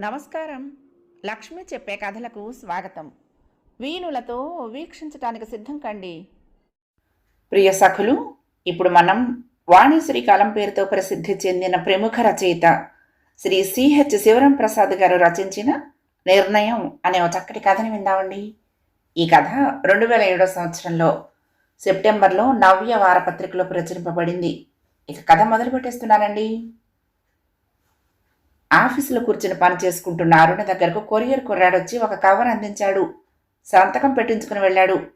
నమస్కారం. లక్ష్మి చెప్పే కథలకు స్వాగతం. వీణులతో వీక్షించటానికి సిద్ధం కండి. ప్రియ సఖులు ఇప్పుడు మనం వాణిశ్రీ కాలం పేరుతో ప్రసిద్ధి చెందిన ప్రముఖ రచయిత శ్రీ సిహెచ్ శివరం ప్రసాద్ గారు రచించిన నిర్ణయం అనే ఒక చక్కటి కథని విందామండి. ఈ కథ రెండు వేల ఏడో సంవత్సరంలో సెప్టెంబర్లో నవ్య వారపత్రికలో ప్రచురింపబడింది. ఇక కథ మొదలు పెట్టేస్తున్నానండి ఆఫీసులో కూర్చుని పని చేసుకుంటున్న అరుణ దగ్గరకు కొరియర్ కుర్రాడొచ్చి ఒక కవర్ అందించాడు. సంతకం పెట్టించుకుని వెళ్ళాడు.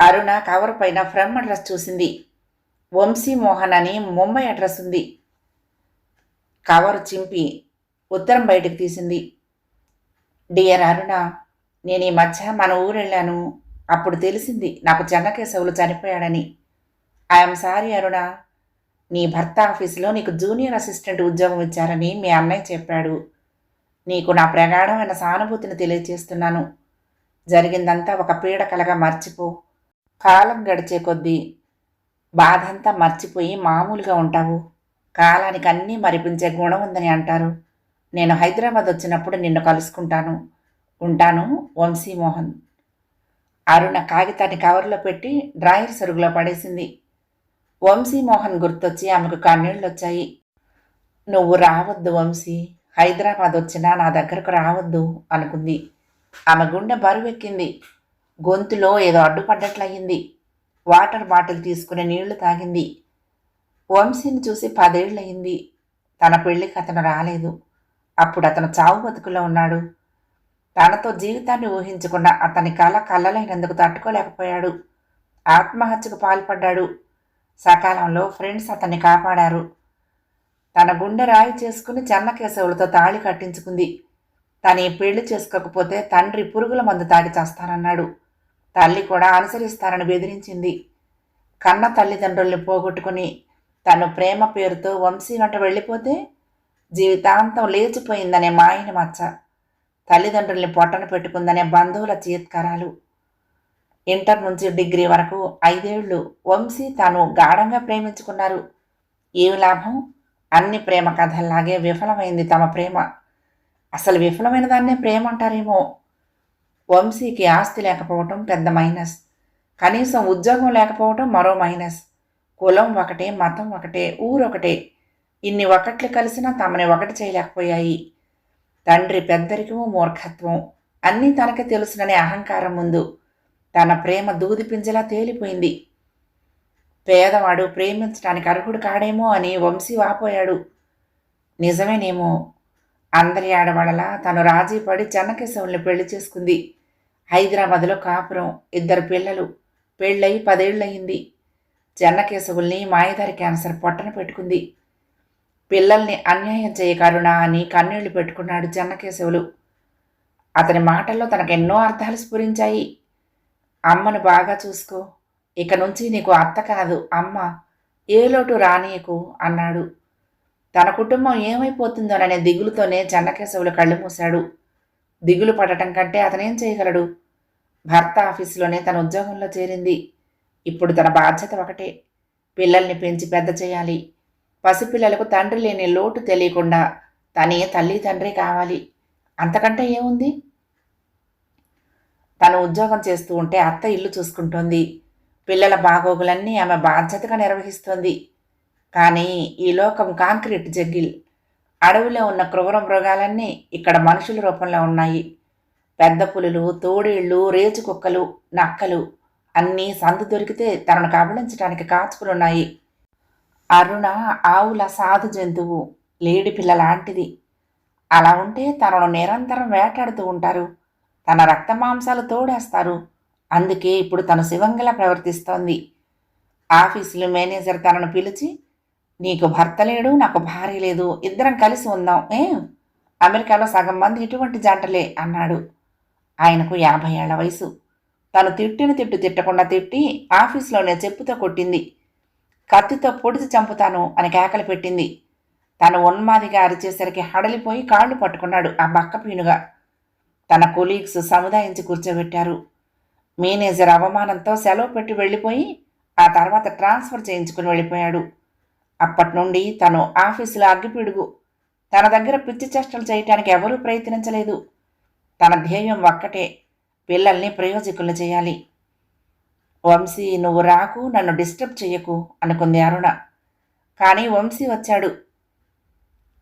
అరుణ కవర్ పైన ఫ్రమ్ అడ్రస్ చూసింది. వంశీ మోహన్ అని ముంబై అడ్రస్ ఉంది. కవర్ చింపి ఉత్తరం బయటకు తీసింది. డియర్ అరుణ నేను ఈ మధ్య మన ఊరు వెళ్ళాను. అప్పుడు తెలిసింది నాకు చెన్నకేశవులు చనిపోయాడని. ఐఎమ్ సారీ అరుణ నీ భర్త ఆఫీసులో నీకు జూనియర్ అసిస్టెంట్ ఉద్యోగం ఇచ్చారని మీ అన్నయ్య చెప్పాడు. నీకు నా ప్రగాఢమైన సానుభూతిని తెలియజేస్తున్నాను జరిగిందంతా ఒక పీడకలగా మర్చిపో. కాలం గడిచే కొద్దీ బాధంతా మర్చిపోయి మామూలుగా ఉంటావు. కాలానికి అన్నీ మరిపించే గుణం ఉందని అంటారు. నేను హైదరాబాద్ వచ్చినప్పుడు నిన్ను కలుసుకుంటాను. ఉంటాను వంశీమోహన్ అరుణ కాగితాన్ని కవర్లో పెట్టి డ్రాయర్ సరుగులో పడేసింది. వంశీమోహన్ గుర్తొచ్చి ఆమెకు కన్నీళ్ళు వచ్చాయి నువ్వు రావద్దు వంశీ హైదరాబాద్ వచ్చినా నా దగ్గరకు రావద్దు అనుకుంది. ఆమె గుండె బరువెక్కింది. గొంతులో ఏదో అడ్డుపడ్డట్లయింది. వాటర్ బాటిల్ తీసుకుని నీళ్ళు తాగింది. వంశీని చూసి పదేళ్ళయింది. తన పెళ్ళికి అతను రాలేదు. అప్పుడు అతను చావు బతుకులో ఉన్నాడు. తనతో జీవితాన్ని ఊహించుకున్న అతని కళ కళ్ళలైనందుకు తట్టుకోలేకపోయాడు. ఆత్మహత్యకు పాల్పడ్డాడు. సకాలంలో ఫ్రెండ్స్ అతన్ని కాపాడారు. తన గుండె రాయి చేసుకుని చెన్నకేశవులతో తాళి కట్టించుకుంది. తను పెళ్ళి చేసుకోకపోతే తండ్రి పురుగుల మందు తాగి చేస్తానన్నాడు. తల్లి కూడా అనుసరిస్తారని బెదిరించింది. కన్న తల్లిదండ్రుల్ని పోగొట్టుకుని తను ప్రేమ పేరుతో వంశీ వెంట వెళ్ళిపోతే జీవితాంతం లేచిపోయిందనే మాయని మచ్చ. తల్లిదండ్రుల్ని పొట్టన పెట్టుకుందనే బంధువుల చీత్కారాలు. ఇంటర్ నుంచి డిగ్రీ వరకు ఐదేళ్ళు వంశీ తాను గాఢంగా ప్రేమించుకున్నారు. ఏం లాభం? అన్ని ప్రేమ కథల్లాగే విఫలమైంది తమ ప్రేమ. అసలు విఫలమైన దాన్నే ప్రేమ అంటారేమో? వంశీకి ఆస్తి లేకపోవటం పెద్ద మైనస్. కనీసం ఉద్యోగం లేకపోవటం మరో మైనస్. కులం ఒకటే మతం ఒకటే ఊరొకటే ఇన్ని ఒకట్లు కలిసినా తమని ఒకటి చేయలేకపోయాయి. తండ్రి పెద్దరికము మూర్ఖత్వం. అన్నీ తనకి తెలుసుననే అహంకారం ముందు. తన ప్రేమ దూది పింజలా తేలిపోయింది. పేదవాడు ప్రేమించడానికి అర్హుడు కాడేమో అని వంశీ వాపోయాడు. నిజమేనేమో అందరి ఆడవాళ్ళలా తను రాజీ పడి చెన్నకేశవుల్ని పెళ్ళి చేసుకుంది. హైదరాబాద్లో కాపురం ఇద్దరు పిల్లలు పెళ్ళయి పదేళ్ళయింది. చెన్నకేశవుల్ని మాయదారి క్యాన్సర్ పొట్టన పెట్టుకుంది. పిల్లల్ని అన్యాయం చేయకరుణా అని కన్నీళ్ళు పెట్టుకున్నాడు చెన్నకేశవులు. అతని మాటల్లో తనకు ఎన్నో అర్థాలు స్ఫురించాయి. అమ్మను బాగా చూసుకో. ఇక నుంచి నీకు అత్త కాదు అమ్మ. ఏ లోటు రానీయకు అన్నాడు. తన కుటుంబం ఏమైపోతుందోననే దిగులుతోనే చెన్నకేశవులు కళ్ళు మూశాడు. దిగులు పడటం కంటే అతనేం చేయగలడు? భర్త ఆఫీసులోనే తన ఉద్యోగంలో చేరింది. ఇప్పుడు తన బాధ్యత ఒకటే. పిల్లల్ని పెంచి పెద్ద చేయాలి. పసిపిల్లలకు తండ్రి లేని లోటు తెలియకుండా తనే తల్లి తండ్రి కావాలి. అంతకంటే ఏముంది? తను ఉద్యోగం చేస్తూ ఉంటే అత్త ఇల్లు చూసుకుంటోంది. పిల్లల బాగోగులన్నీ ఆమె బాధ్యతగా నిర్వహిస్తోంది. కానీ ఈ లోకం కాంక్రీట్ జగ్గిల్. అడవిలో ఉన్న క్రూర మృగాలన్నీ ఇక్కడ మనుషుల రూపంలో ఉన్నాయి. పెద్ద పులులు తోడేళ్ళు రేచు కుక్కలు నక్కలు అన్నీ సందు దొరికితే తనను కబళించడానికి కాచుకులున్నాయి అరుణ ఆవుల సాధు జంతువు లేడి పిల్ల లాంటిది. అలా ఉంటే తనను నిరంతరం వేటాడుతూ ఉంటారు. తన రక్త మాంసాలు తోడేస్తారు. అందుకే ఇప్పుడు తను శివంగిలా ప్రవర్తిస్తోంది. ఆఫీసులో మేనేజర్ తనను పిలిచి నీకు భర్త లేడు నాకు భార్య లేదు ఇద్దరం కలిసి ఉందాం ఏ? అమెరికాలో సగం మంది ఇటువంటి జంటలే అన్నాడు. ఆయనకు యాభై ఏళ్ళ వయసు. తను తిట్టిన తిట్టు తిట్టకుండా తిట్టి ఆఫీస్లోనే చెప్పుతో కొట్టింది. కత్తితో పొడిచి చంపుతాను అని కేకలు పెట్టింది. తను ఉన్మాదిగా అరిచేసరికి హడలిపోయి కాళ్ళు పట్టుకున్నాడు ఆ బక్క పీనుగా తన కొలీగ్స్ సముదాయించి కూర్చోబెట్టారు. మేనేజర్ అవమానంతో సెలవు పెట్టి వెళ్ళిపోయి ఆ తర్వాత ట్రాన్స్ఫర్ చేయించుకుని వెళ్ళిపోయాడు. అప్పటి నుండి తను ఆఫీసులో అగ్గిపిడుగు. తన దగ్గర పిచ్చి చేష్టలు చేయటానికి ఎవరూ ప్రయత్నించలేదు. తన ధ్యేయం ఒక్కటే పిల్లల్ని ప్రయోజకులు చేయాలి. వంశీ నువ్వు రాకు నన్ను డిస్టర్బ్ చెయ్యకు అనుకుంది అరుణ. కానీ వంశీ వచ్చాడు.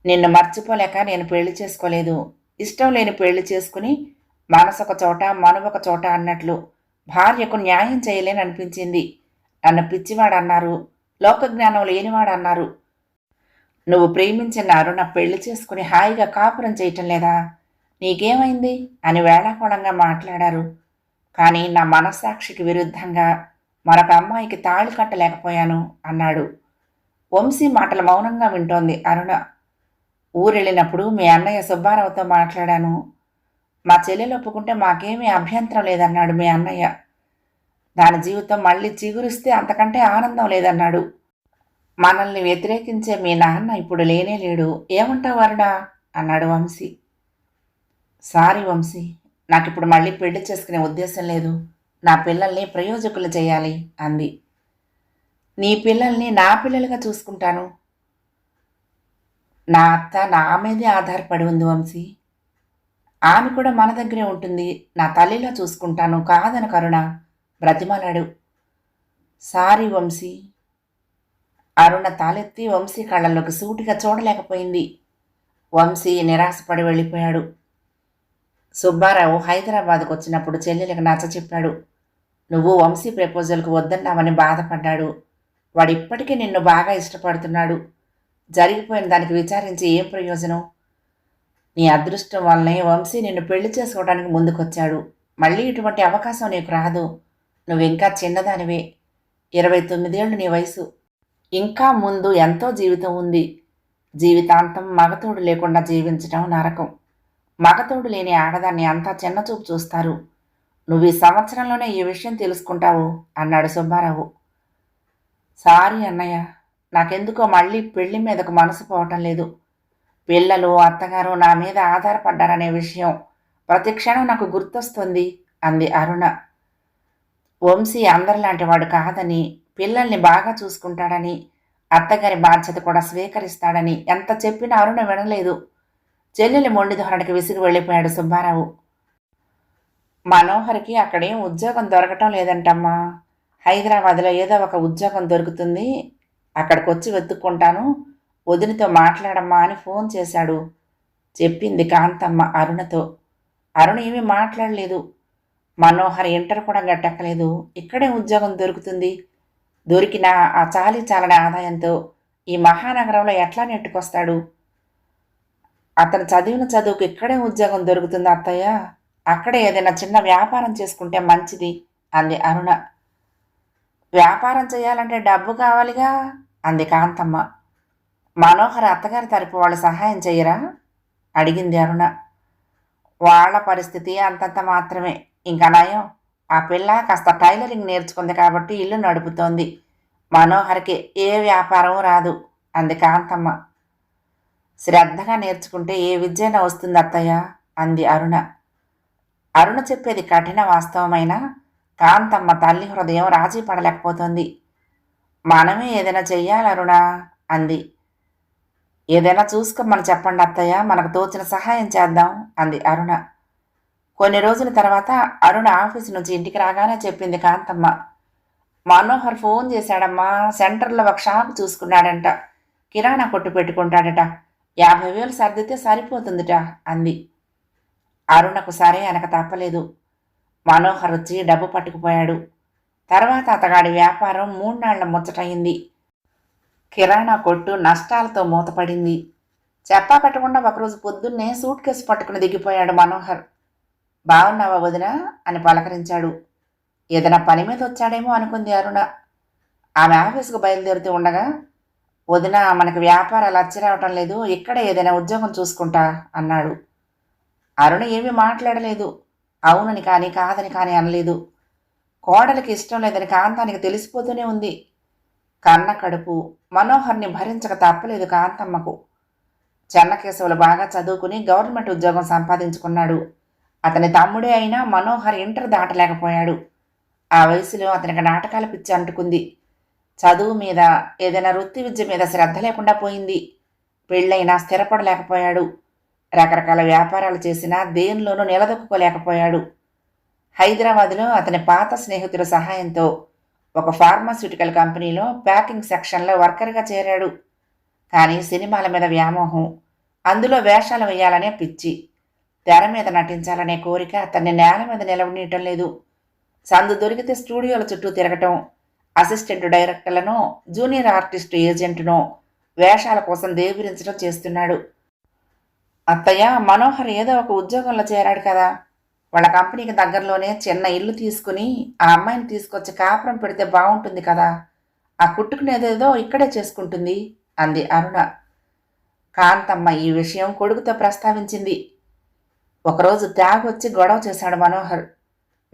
నిన్ను మర్చిపోలేక నేను పెళ్ళి చేసుకోలేదు. ఇష్టం లేని పెళ్ళి చేసుకుని మనసొక చోట మనవొక చోట అన్నట్లు భార్యకు న్యాయం చేయలేని అనిపించింది. నన్ను పిచ్చివాడన్నారు లోకజ్ఞానం లేనివాడన్నారు. నువ్వు ప్రేమించిన అరుణ పెళ్ళి చేసుకుని హాయిగా కాపురం చేయటం లేదా? నీకేమైంది? అని వేళాకోళంగా మాట్లాడారు. కానీ నా మనస్సాక్షికి విరుద్ధంగా మరొక అమ్మాయికి తాళి కట్టలేకపోయాను అన్నాడు. వంశీ మాటలు మౌనంగా వింటోంది అరుణ. ఊరెళ్ళినప్పుడు మీ అన్నయ్య సుబ్బారావుతో మాట్లాడాను. మా చెల్లెలు ఒప్పుకుంటే మాకేమీ అభ్యంతరం లేదన్నాడు మీ అన్నయ్య. దాని జీవితం మళ్ళీ చిగురిస్తే అంతకంటే ఆనందం లేదన్నాడు. మనల్ని వ్యతిరేకించే మీ నాన్న ఇప్పుడు లేనే లేడు. ఏమంటావు వరుడా అన్నాడు వంశీ. సారీ వంశీ నాకు ఇప్పుడు మళ్ళీ పెళ్ళి చేసుకునే ఉద్దేశం లేదు. నా పిల్లల్ని ప్రయోజకులు చేయాలి అంది. నీ పిల్లల్ని నా పిల్లలుగా చూసుకుంటాను. నా అత్త నా మీదే ఆధారపడి ఉంది వంశీ. ఆమె కూడా మన దగ్గరే ఉంటుంది. నా తల్లిలా చూసుకుంటాను కాదన కరుణ బ్రతిమలాడు. సారీ వంశీ. అరుణ తాలెత్తి వంశీ కళ్ళల్లోకి సూటిగా చూడలేకపోయింది. వంశీ నిరాశపడి వెళ్ళిపోయాడు. సుబ్బారావు హైదరాబాద్కు వచ్చినప్పుడు చెల్లెలకు నచ్చ చెప్పాడు. నువ్వు వంశీ ప్రపోజల్కు వద్దన్నావని బాధపడ్డాడు. వాడిప్పటికీ నిన్ను బాగా ఇష్టపడుతున్నాడు. జరిగిపోయిన దానికి విచారించి ఏం ప్రయోజనం? నీ అదృష్టం వల్లనే వంశీ నిన్ను పెళ్ళి చేసుకోవడానికి ముందుకొచ్చాడు. మళ్ళీ ఇటువంటి అవకాశం నీకు రాదు. నువ్వు ఇంకా చిన్నదానివే. ఇరవై తొమ్మిదేళ్ళు నీ వయసు. ఇంకా ముందు ఎంతో జీవితం ఉంది. జీవితాంతం మగతోడు లేకుండా జీవించటం నరకం. మగతోడు లేని ఆడదాన్ని అంతా చిన్నచూపు చూస్తారు. నువ్వు ఈ సంవత్సరంలోనే ఈ విషయం తెలుసుకుంటావు అన్నాడు సుబ్బారావు. సారీ అన్నయ్య నాకెందుకో మళ్ళీ పెళ్ళి మీదకు మనసు పోవటం లేదు. పిల్లలు అత్తగారు నా మీద ఆధారపడ్డారనే విషయం ప్రతి క్షణం నాకు గుర్తొస్తుంది అంది అరుణ. వంశీ అందరిలాంటి వాడు కాదని పిల్లల్ని బాగా చూసుకుంటాడని అత్తగారి బాధ్యత కూడా స్వీకరిస్తాడని ఎంత చెప్పినా అరుణ వినలేదు. చెల్లెలి మొండి ధోరణికి విసిగి వెళ్ళిపోయాడు సుబ్బారావు. మనోహర్కి అక్కడేం ఉద్యోగం దొరకటం లేదంటమ్మా. హైదరాబాద్లో ఏదో ఒక ఉద్యోగం దొరుకుతుంది అక్కడికి వచ్చి వెతుక్కుంటాను. వదినతో మాట్లాడమ్మా అని ఫోన్ చేశాడు. చెప్పింది కాంతమ్మ అరుణతో. అరుణ ఏమీ మాట్లాడలేదు. మనోహర్ ఇంటర్ కూడా గట్టక్కలేదు. ఇక్కడే ఉద్యోగం దొరుకుతుంది. దొరికిన ఆ చాలి చాలని ఆదాయంతో ఈ మహానగరంలో ఎట్లా నెట్టుకొస్తాడు? అతను చదివిన చదువుకు ఇక్కడే ఉద్యోగం దొరుకుతుంది అత్తయ్య. అక్కడే ఏదైనా చిన్న వ్యాపారం చేసుకుంటే మంచిది అంది అరుణ. వ్యాపారం చేయాలంటే డబ్బు కావాలిగా? అంది కాంతమ్మ మనోహర్ అత్తగారి తరపు వాళ్ళు సహాయం చేయరా? అడిగింది అరుణ. వాళ్ళ పరిస్థితి అంతంత మాత్రమే. ఇంకా నయం. ఆ పిల్ల కాస్త టైలరింగ్ నేర్చుకుంది కాబట్టి ఇల్లు నడుపుతోంది. మనోహర్కి ఏ వ్యాపారం రాదు. అంది కాంతమ్మ శ్రద్ధగా నేర్చుకుంటే ఏ విద్యైనా వస్తుంది అత్తయ్య అంది అరుణ. అరుణ చెప్పేది కఠిన వాస్తవమైన కాంతమ్మ తల్లి హృదయం రాజీ పడలేకపోతుంది. మనమే ఏదైనా చెయ్యాలి అరుణ అంది. ఏదైనా చూసుకోమని చెప్పండి అత్తయ్య మనకు తోచిన సహాయం చేద్దాం అంది అరుణ. కొన్ని రోజుల తర్వాత అరుణ ఆఫీస్ నుంచి ఇంటికి రాగానే చెప్పింది కాంతమ్మ. మనోహర్ ఫోన్ చేశాడమ్మా సెంటర్లో ఒక షాప్ చూసుకున్నాడంట. కిరాణా కొట్టు పెట్టుకుంటాడట. యాభై వేలు సర్దితే సరిపోతుందిట అంది. అరుణకు సరే అనక తప్పలేదు. మనోహర్ వచ్చి డబ్బు పట్టుకుపోయాడు. తర్వాత అతగాడి వ్యాపారం మూడు నాళ్ళ ముచ్చటయింది. కిరాణా కొట్టు నష్టాలతో మూతపడింది. చెప్పా పెట్టకుండా ఒకరోజు పొద్దున్నే సూట్ కేసు పట్టుకుని దిగిపోయాడు మనోహర్. బాగున్నావా వదిన? అని పలకరించాడు. ఏదైనా పని మీద వచ్చాడేమో అనుకుంది అరుణ. ఆమె ఆఫీసుకు బయలుదేరుతూ ఉండగా వదిన మనకి వ్యాపారాలు అచ్చిరావటం లేదు ఇక్కడే ఏదైనా ఉద్యోగం చూసుకుంటా అన్నాడు. అరుణ ఏమీ మాట్లాడలేదు. అవునని కానీ కాదని కానీ అనలేదు. కోడలికి ఇష్టం లేదని కాంతానికి తెలిసిపోతూనే ఉంది. కన్న కడుపు మనోహర్ని భరించక తప్పలేదు కాంతమ్మకు. చెన్నకేశవులు బాగా చదువుకుని గవర్నమెంట్ ఉద్యోగం సంపాదించుకున్నాడు. అతని తమ్ముడే అయినా మనోహర్ ఇంటర్ దాటలేకపోయాడు. ఆ వయసులో అతనికి నాటకాల పిచ్చి అంటుకుంది. చదువు మీద ఏదైనా వృత్తి విద్య మీద శ్రద్ధ లేకుండా పోయింది. పెళ్ళైనా స్థిరపడలేకపోయాడు. రకరకాల వ్యాపారాలు చేసినా దేనిలోనూ నిలదొక్కుకోలేకపోయాడు. హైదరాబాదులో అతని పాత స్నేహితుల సహాయంతో ఒక ఫార్మాస్యూటికల్ కంపెనీలో ప్యాకింగ్ సెక్షన్లో వర్కర్గా చేరాడు. కానీ సినిమాల మీద వ్యామోహం అందులో వేషాలు వేయాలనే పిచ్చి తెర మీద నటించాలనే కోరిక అతన్ని నేల మీద నిలవనీయటం లేదు. సందు దొరికితే స్టూడియోల చుట్టూ తిరగటం అసిస్టెంట్ డైరెక్టర్లను జూనియర్ ఆర్టిస్ట్ ఏజెంట్ను వేషాల కోసం దేవిరించడం చేస్తున్నాడు. అత్తయ్య మనోహర్ ఏదో ఒక ఉద్యోగంలో చేరాడు కదా. వాళ్ళ కంపెనీకి దగ్గరలోనే చిన్న ఇల్లు తీసుకుని ఆ అమ్మాయిని తీసుకొచ్చి కాపురం పెడితే బాగుంటుంది కదా. ఆ కుట్టుకునేదేదో ఇక్కడే చేసుకుంటుంది అంది అరుణ. కాంతమ్మ ఈ విషయం కొడుకుతో ప్రస్తావించింది. ఒకరోజు త్యాగొచ్చి గొడవ చేశాడు మనోహర్.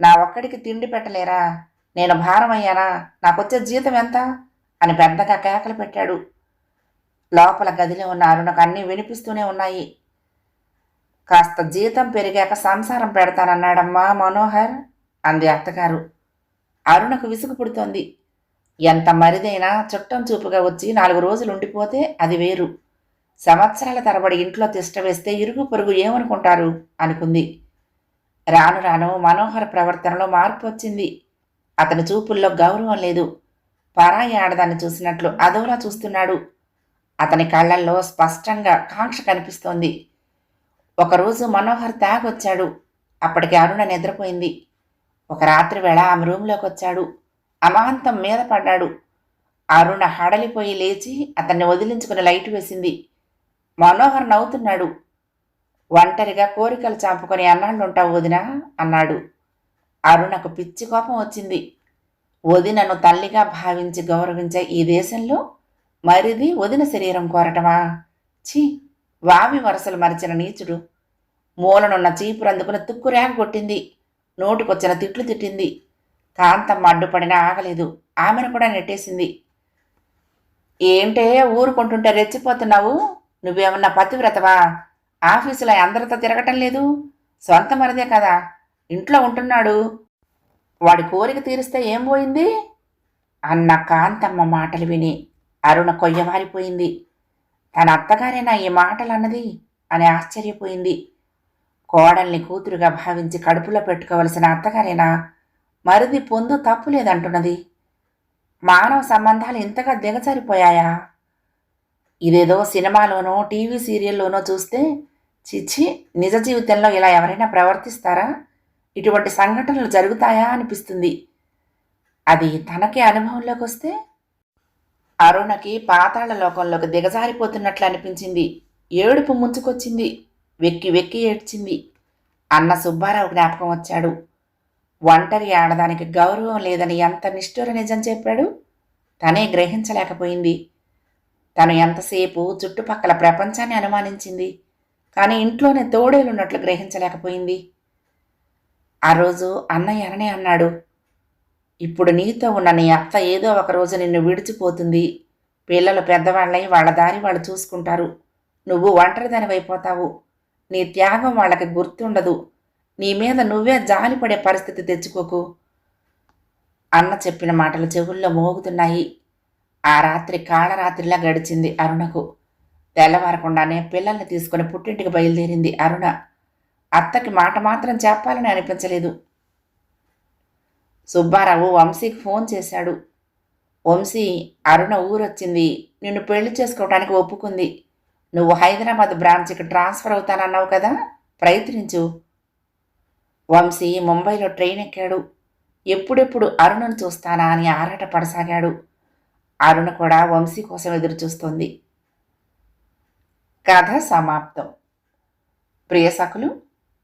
నా ఒక్కడికి తిండి పెట్టలేరా? నేను భారం అయ్యానా నాకొచ్చే జీతం ఎంత? అని పెద్దగా కేకలు పెట్టాడు. లోపల గదిలో ఉన్న అరుణకు అన్నీ వినిపిస్తూనే ఉన్నాయి. కాస్త జీతం పెరిగాక సంసారం పెడతానన్నాడమ్మా మనోహర్ అంది అత్తగారు. అరుణకు విసుగు పుడుతోంది. ఎంత మరిదైనా చుట్టం చూపుగా వచ్చి నాలుగు రోజులు ఉండిపోతే అది వేరు. సంవత్సరాల తరబడి ఇంట్లో తిష్ట వేస్తే ఇరుగు పొరుగు ఏమనుకుంటారు? అనుకుంది. రాను రాను మనోహర ప్రవర్తనలో మార్పు వచ్చింది. అతని చూపుల్లో గౌరవం లేదు. పరాయి ఆడదాన్ని చూసినట్లు అదోలా చూస్తున్నాడు. అతని కళ్ళల్లో స్పష్టంగా కాంక్ష కనిపిస్తోంది. ఒకరోజు మనోహర్ తాగొచ్చాడు. అప్పటికి అరుణ నిద్రపోయింది. ఒక రాత్రి వేళ ఆమె రూంలోకి వచ్చాడు అమాంతం మీద పడ్డాడు. అరుణ హడలిపోయి లేచి అతన్ని వదిలించుకుని లైట్ వేసింది. మనోహర్ నవ్వుతున్నాడు. ఒంటరిగా కోరికలు చాపుకొని అన్నాళ్ళుంటావు వదినా అన్నాడు. అరుణకు పిచ్చి కోపం వచ్చింది. వదినను తల్లిగా భావించి గౌరవించే ఈ దేశంలో మరిది వదిన శరీరం కోరటమా? ఛీ! వావి వరసలు మరిచిన నీచుడు. మూలనున్న చీపురు తుక్కు ర్యాంక్ కొట్టింది. నోటుకొచ్చిన తిట్లు తిట్టింది. కాంతమ్మ అడ్డుపడినా ఆగలేదు. ఆమెను కూడా నెట్టేసింది. ఏంటే ఊరుకుంటుంటే రెచ్చిపోతున్నావు? నువ్వేమన్నా పతివ్రతవా? ఆఫీసులో అందరితో తిరగటం లేదు. సొంత మరిదే కదా. ఇంట్లో ఉంటున్నాడు. వాడి కోరిక తీరిస్తే ఏం పోయింది? అన్న కాంతమ్మ మాటలు విని అరుణ కొయ్యవారిపోయింది. తన అత్తగారేనా ఈ మాటలన్నది అని ఆశ్చర్యపోయింది. కోడల్ని కూతురుగా భావించి కడుపులో పెట్టుకోవలసిన అత్తగారేనా? మరిది పొందు తప్పు లేదంటున్నది. మానవ సంబంధాలు ఇంతగా దిగజారిపోయాయా? ఇదేదో సినిమాలోనో టీవీ సీరియల్లోనో చూస్తే చిచ్చి నిజ జీవితంలో ఇలా ఎవరైనా ప్రవర్తిస్తారా? ఇటువంటి సంఘటనలు జరుగుతాయా అనిపిస్తుంది. అది తనకే అనుభవంలోకి వస్తే అరుణకి పాతాళ లోకంలోకి దిగజారిపోతున్నట్లు అనిపించింది. ఏడుపు ముంచుకొచ్చింది. వెక్కి వెక్కి ఏడ్చింది. అన్న సుబ్బారావు జ్ఞాపకం వచ్చాడు. ఒంటరి ఆడదానికి గౌరవం లేదని ఎంత నిష్ఠుర నిజం చెప్పాడు? తనే గ్రహించలేకపోయింది. తను ఎంతసేపు చుట్టుపక్కల ప్రపంచాన్ని అనుమానించింది. కానీ ఇంట్లోనే తోడేలున్నట్లు గ్రహించలేకపోయింది. ఆ రోజు అన్నయ్య అననే అన్నాడు. ఇప్పుడు నీతో ఉన్న నీ అత్త ఏదో ఒక రోజు నిన్ను విడిచిపోతుంది. పిల్లలు పెద్దవాళ్ళై వాళ్ళ దారి వాళ్ళు చూసుకుంటారు. నువ్వు ఒంటరిదానివైపోతావు నీ త్యాగం వాళ్ళకి గుర్తుండదు. నీ మీద నువ్వే జాలిపడే పరిస్థితి తెచ్చుకోకు. అన్న చెప్పిన మాటలు చెవుల్లో మోగుతున్నాయి. ఆ రాత్రి కాళరాత్రిలా గడిచింది అరుణకు. తెల్లవారకుండానే పిల్లల్ని తీసుకుని పుట్టింటికి బయలుదేరింది అరుణ. అత్తకి మాట మాత్రం చెప్పాలని అనిపించలేదు. సుబ్బారావు వంశీకి ఫోన్ చేశాడు. వంశీ అరుణ ఊరొచ్చింది. నిన్ను పెళ్ళి చేసుకోవటానికి ఒప్పుకుంది. నువ్వు హైదరాబాద్ బ్రాంచ్కి ట్రాన్స్ఫర్ అవుతానన్నావు కదా ప్రయత్నించు. వంశీ ముంబైలో ట్రైన్ ఎక్కాడు. ఎప్పుడెప్పుడు అరుణను చూస్తానా అని ఆరాట పడసాగాడు. అరుణ కూడా వంశీ కోసం ఎదురుచూస్తుంది కథ సమాప్తం. ప్రియసకులు